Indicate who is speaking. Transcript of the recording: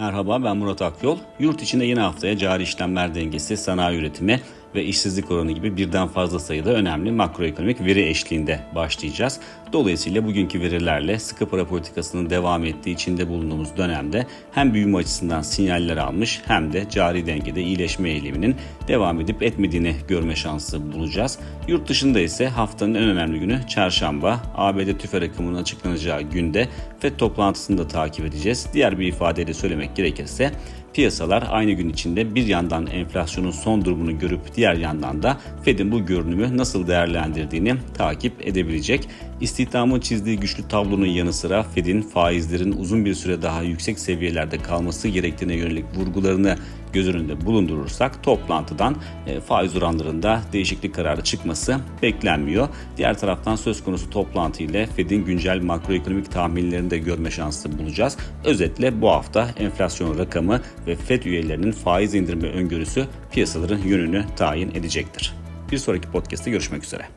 Speaker 1: Merhaba ben Murat Akyol. Yurt içinde yeni haftaya cari işlemler dengesi, sanayi üretimi ve işsizlik oranı gibi birden fazla sayıda önemli makroekonomik veri eşliğinde başlayacağız. Dolayısıyla bugünkü verilerle sıkı para politikasının devam ettiği içinde bulunduğumuz dönemde hem büyüme açısından sinyaller almış hem de cari dengede iyileşme eğiliminin devam edip etmediğini görme şansı bulacağız. Yurt dışında ise haftanın en önemli günü çarşamba. ABD tüfe rakamının açıklanacağı günde FED toplantısını da takip edeceğiz. Diğer bir ifadeyle söylemek gerekirse piyasalar aynı gün içinde bir yandan enflasyonun son durumunu görüp diğer yandan da Fed'in bu görünümü nasıl değerlendirdiğini takip edebilecek. İstihdamın çizdiği güçlü tablonun yanı sıra Fed'in faizlerin uzun bir süre daha yüksek seviyelerde kalması gerektiğine yönelik vurgularını göz önünde bulundurursak toplantıdan e, faiz oranlarında değişiklik kararı çıkması beklenmiyor. Diğer taraftan söz konusu toplantı ile Fed'in güncel makroekonomik tahminlerini de görme şansı bulacağız. Özetle bu hafta enflasyon rakamı ve Fed üyelerinin faiz indirme öngörüsü piyasaların yönünü tayin edecektir. Bir sonraki podcast'te görüşmek üzere.